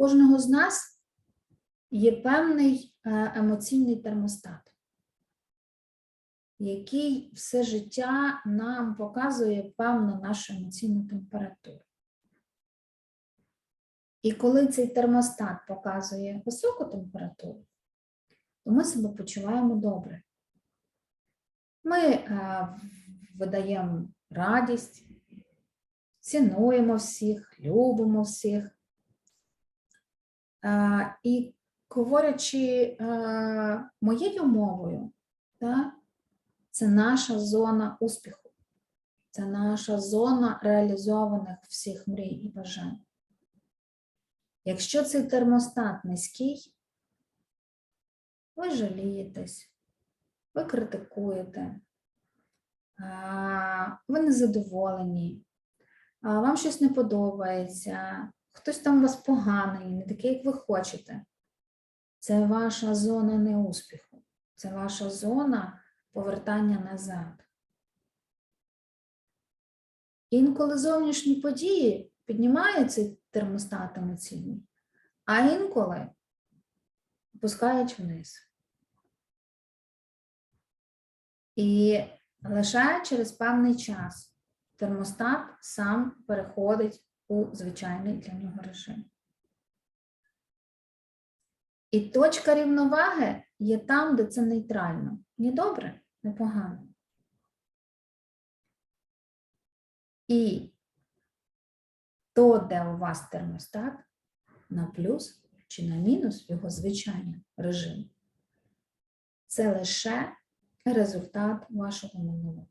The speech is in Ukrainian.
кожного з нас є певний е, емоційний термостат, який все життя нам показує певну нашу емоційну температуру. І коли цей термостат показує високу температуру, то ми себе почуваємо добре. Ми е, видаємо радість, цінуємо всіх, любимо всіх. Е, І говорячи е, моєю мовою, це наша зона успіху, це наша зона реалізованих всіх мрій і бажань. Якщо цей термостат низький, ви жалієтесь, ви критикуєте, ви незадоволені, вам щось не подобається, хтось там у вас поганий, не такий, як ви хочете. Це ваша зона неуспіху, це ваша зона повертання назад. Інколи зовнішні події піднімають цей термостат емоційний, а інколи опускають вниз. І лише через певний час термостат сам переходить у звичайний для нього режим. І точка рівноваги є там, де це нейтрально. Ні добре, не погано. І то, де у вас термостат, на плюс чи на мінус його звичайний режим, це лише результат вашого минулого.